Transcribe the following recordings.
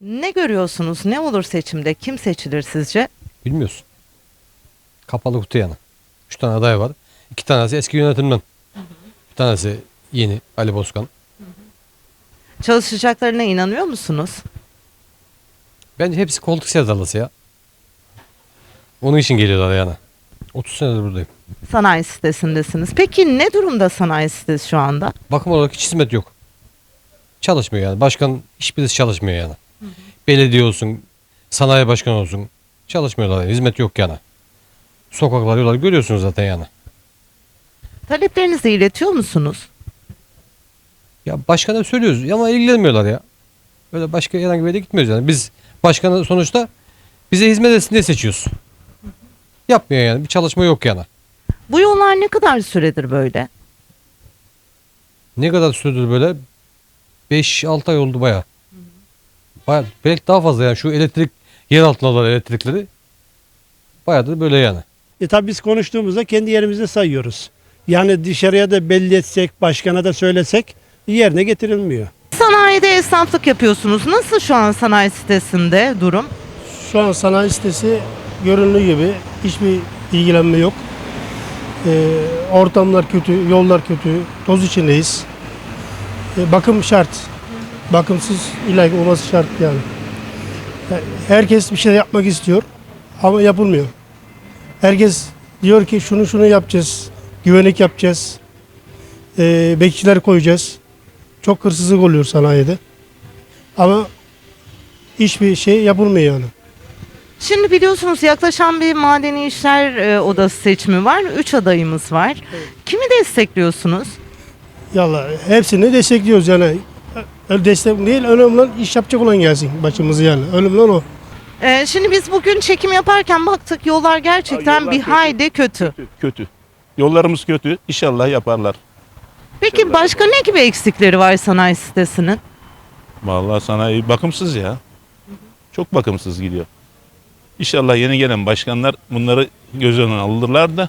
Ne görüyorsunuz? Ne olur seçimde? Kim seçilir sizce? Bilmiyorsun. Kapalı kutu yani. Üç tane aday var. İki tanesi eski yönetimden. Bir tanesi yeni Ali Bozkan. Çalışacaklarına inanıyor musunuz? Bence hepsi koltuk sevdalısı ya. Onun için geliyorlar yani. 30 senedir buradayım. Sanayi sitesindesiniz. Peki ne durumda sanayi sitesi şu anda? Bakım olarak hiç hizmet yok. Çalışmıyor yani. Başkan hiçbirisi çalışmıyor yani. Belediye olsun, sanayi başkanı olsun. Çalışmıyorlar. Hizmet yok yani. Sokaklar, yollar görüyorsunuz zaten yani. Taleplerinizi iletiyor musunuz? Ya başkana söylüyoruz ama ilgilenmiyorlar ya. Öyle başka herhangi bir yere gitmiyoruz yani. Biz başkanı sonuçta bize hizmet etsin diye seçiyoruz. Yapmıyor yani. Bir çalışma yok yani. Bu yollar ne kadar süredir böyle? Ne kadar süredir böyle? 5-6 ay oldu baya. Baya belki daha fazla yani şu elektrik yer altına olan elektrikleri bayağıdır böyle yani. E tabi biz konuştuğumuzda kendi yerimizde sayıyoruz. Yani dışarıya da belli etsek, başkana da söylesek yerine getirilmiyor. Sanayide esnaflık yapıyorsunuz. Nasıl şu an sanayi sitesinde durum? Şu an sanayi sitesi göründüğü gibi hiçbir ilgilenme yok. Ee, ortamlar kötü, yollar kötü, toz içindeyiz. Ee, bakım şart. Bakımsız ilaç olması şart yani. Herkes bir şey yapmak istiyor ama yapılmıyor. Herkes diyor ki şunu şunu yapacağız, güvenlik yapacağız, ee, bekçiler koyacağız. Çok hırsızlık oluyor sanayide. Ama hiçbir şey yapılmıyor yani. Şimdi biliyorsunuz yaklaşan bir madeni işler e, odası seçimi var. Üç adayımız var. Kimi destekliyorsunuz? Yallah hepsini destekliyoruz yani. Öyle Destek değil, önemli olan iş yapacak olan gelsin başımıza yani. Önemli olan o. E, şimdi biz bugün çekim yaparken baktık yollar gerçekten yollar bir kötü. hayli kötü. Kötü, kötü. Yollarımız kötü. İnşallah yaparlar. Peki başka ne gibi eksikleri var sanayi sitesinin? Vallahi sanayi bakımsız ya. Çok bakımsız gidiyor. İnşallah yeni gelen başkanlar bunları göz önüne alırlar da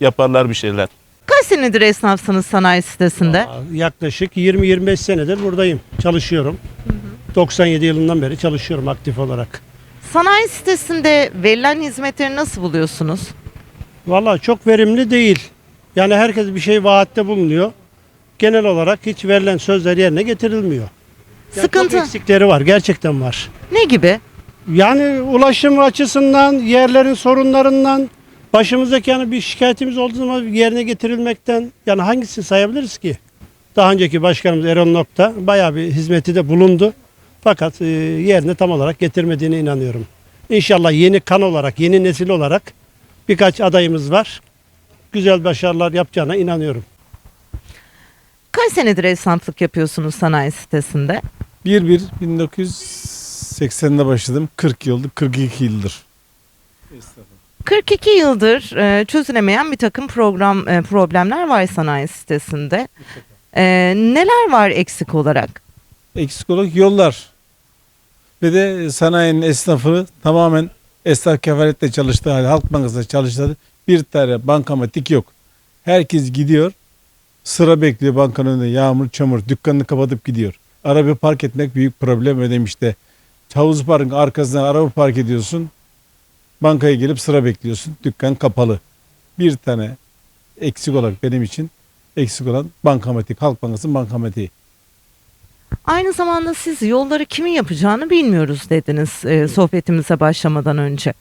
yaparlar bir şeyler. Kaç senedir esnafsınız sanayi sitesinde? Aa, Yaklaşık 20-25 senedir buradayım, çalışıyorum. 97 yılından beri çalışıyorum aktif olarak. Sanayi sitesinde verilen hizmetleri nasıl buluyorsunuz? Vallahi çok verimli değil. Yani herkes bir şey vaatte bulunuyor. Genel olarak hiç verilen sözler yerine getirilmiyor. Yani Sıkıntı Çok eksikleri var, gerçekten var. ne gibi? Yani ulaşım açısından, yerlerin sorunlarından, başımızdaki yani bir şikayetimiz olduğu zaman yerine getirilmekten yani hangisini sayabiliriz ki? Daha önceki başkanımız Erol Nokta bayağı bir hizmeti de bulundu. Fakat e, yerine tam olarak getirmediğine inanıyorum. İnşallah yeni kan olarak, yeni nesil olarak birkaç adayımız var. Güzel başarılar yapacağına inanıyorum. Kaç senedir esnaflık yapıyorsunuz sanayi sitesinde? 1-1 1980'de başladım. 40 yıldır, 42 yıldır. 42 yıldır e, çözülemeyen bir takım program e, problemler var sanayi sitesinde. E, neler var eksik olarak? Eksik olarak yollar. Ve de sanayinin esnafını tamamen esnaf kefaletle çalıştığı halde, Halk Bankası'nda çalıştığı bir tane bankamatik yok. Herkes gidiyor, sıra bekliyor bankanın önünde yağmur, çamur, dükkanını kapatıp gidiyor. Araba park etmek büyük problem ödemişte. Havuz parkın arkasına araba park ediyorsun, bankaya gelip sıra bekliyorsun, dükkan kapalı. Bir tane eksik olarak benim için eksik olan bankamatik, Halk Bankası'nın bankamatiği. Aynı zamanda siz yolları kimin yapacağını bilmiyoruz dediniz e, sohbetimize başlamadan önce.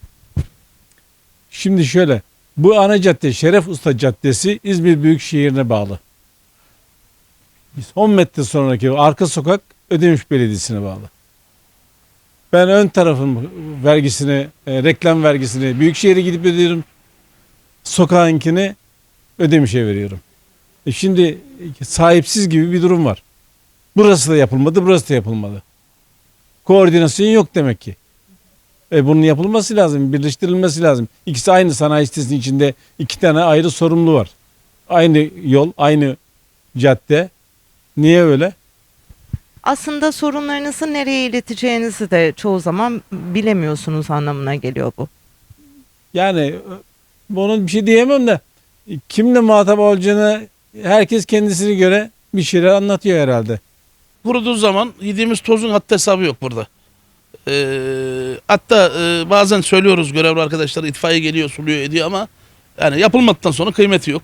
Şimdi şöyle. Bu ana cadde Şeref Usta Caddesi İzmir Büyükşehir'ine bağlı. Biz 10 metre sonraki arka sokak Ödemiş Belediyesi'ne bağlı. Ben ön tarafın vergisini, e, reklam vergisini Büyükşehir'e gidip ödüyorum. Sokağınkini Ödemiş'e veriyorum. E şimdi sahipsiz gibi bir durum var. Burası da yapılmadı, burası da yapılmadı. Koordinasyon yok demek ki. E bunun yapılması lazım, birleştirilmesi lazım. İkisi aynı sanayi sitesinin içinde iki tane ayrı sorumlu var. Aynı yol, aynı cadde. Niye öyle? Aslında sorunlarınızı nereye ileteceğinizi de çoğu zaman bilemiyorsunuz anlamına geliyor bu. Yani e, bunun bir şey diyemem de e, kimle muhatap olacağını herkes kendisine göre bir şeyler anlatıyor herhalde. Kuruduğu zaman yediğimiz tozun hatta hesabı yok burada. Ee, hatta e, bazen söylüyoruz görevli arkadaşlar itfaiye geliyor suluyor ediyor ama yani yapılmadıktan sonra kıymeti yok.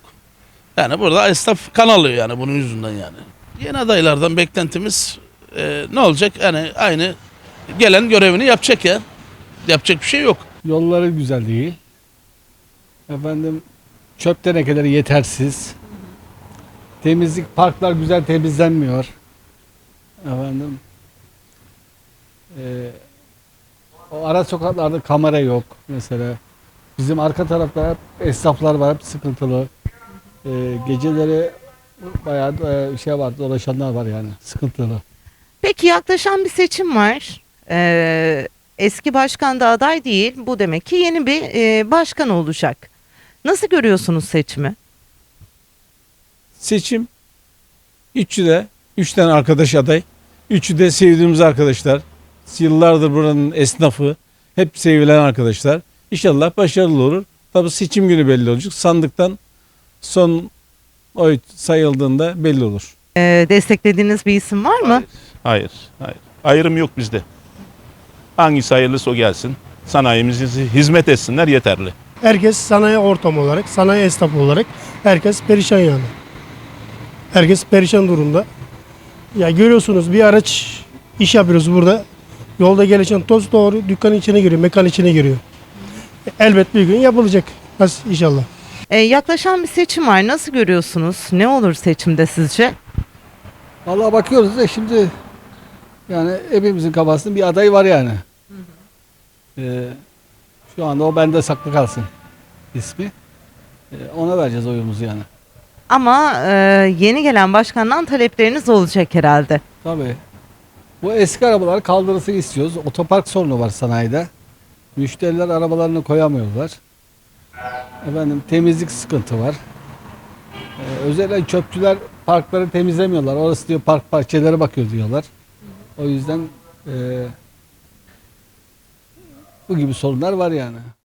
Yani burada esnaf kan alıyor yani bunun yüzünden yani. Yeni adaylardan beklentimiz e, ne olacak? Yani aynı gelen görevini yapacak ya. Yapacak bir şey yok. Yolları güzel değil. Efendim çöp tenekeleri yetersiz. Temizlik parklar güzel temizlenmiyor. Efendim eee, o ara sokaklarda kamera yok mesela. Bizim arka tarafta hep esnaflar var, hep sıkıntılı. Eee, geceleri bayağı eee, şey var, dolaşanlar var yani, sıkıntılı. Peki yaklaşan bir seçim var. Ee, eski başkan da aday değil. Bu demek ki yeni bir e, başkan olacak. Nasıl görüyorsunuz seçimi? Seçim üçü de üç tane arkadaş aday. Üçü de sevdiğimiz arkadaşlar. Yıllardır buranın esnafı. Hep sevilen arkadaşlar. İnşallah başarılı olur. Tabi seçim günü belli olacak. Sandıktan son oy sayıldığında belli olur. Ee, desteklediğiniz bir isim var mı? Hayır, hayır. Ayrım yok bizde. Hangisi hayırlısı o gelsin. Sanayimize hizmet etsinler yeterli. Herkes sanayi ortamı olarak, sanayi esnafı olarak herkes perişan yani. Herkes perişan durumda. Ya görüyorsunuz bir araç iş yapıyoruz burada. Yolda gelişen toz doğru dükkanın içine giriyor, mekan içine giriyor. Elbet bir gün yapılacak. Nasıl inşallah. Ee, yaklaşan bir seçim var. Nasıl görüyorsunuz? Ne olur seçimde sizce? Vallahi bakıyoruz da şimdi yani hepimizin kafasında bir aday var yani. Ee, şu anda o bende saklı kalsın ismi. Ee, ona vereceğiz oyumuzu yani. Ama e, yeni gelen başkandan talepleriniz olacak herhalde. Tabii. Bu eski arabalar kaldırılsın istiyoruz. Otopark sorunu var sanayide. Müşteriler arabalarını koyamıyorlar. Efendim temizlik sıkıntı var. Ee, özellikle çöpçüler parkları temizlemiyorlar. Orası diyor park bahçelere bakıyor diyorlar. O yüzden e, bu gibi sorunlar var yani.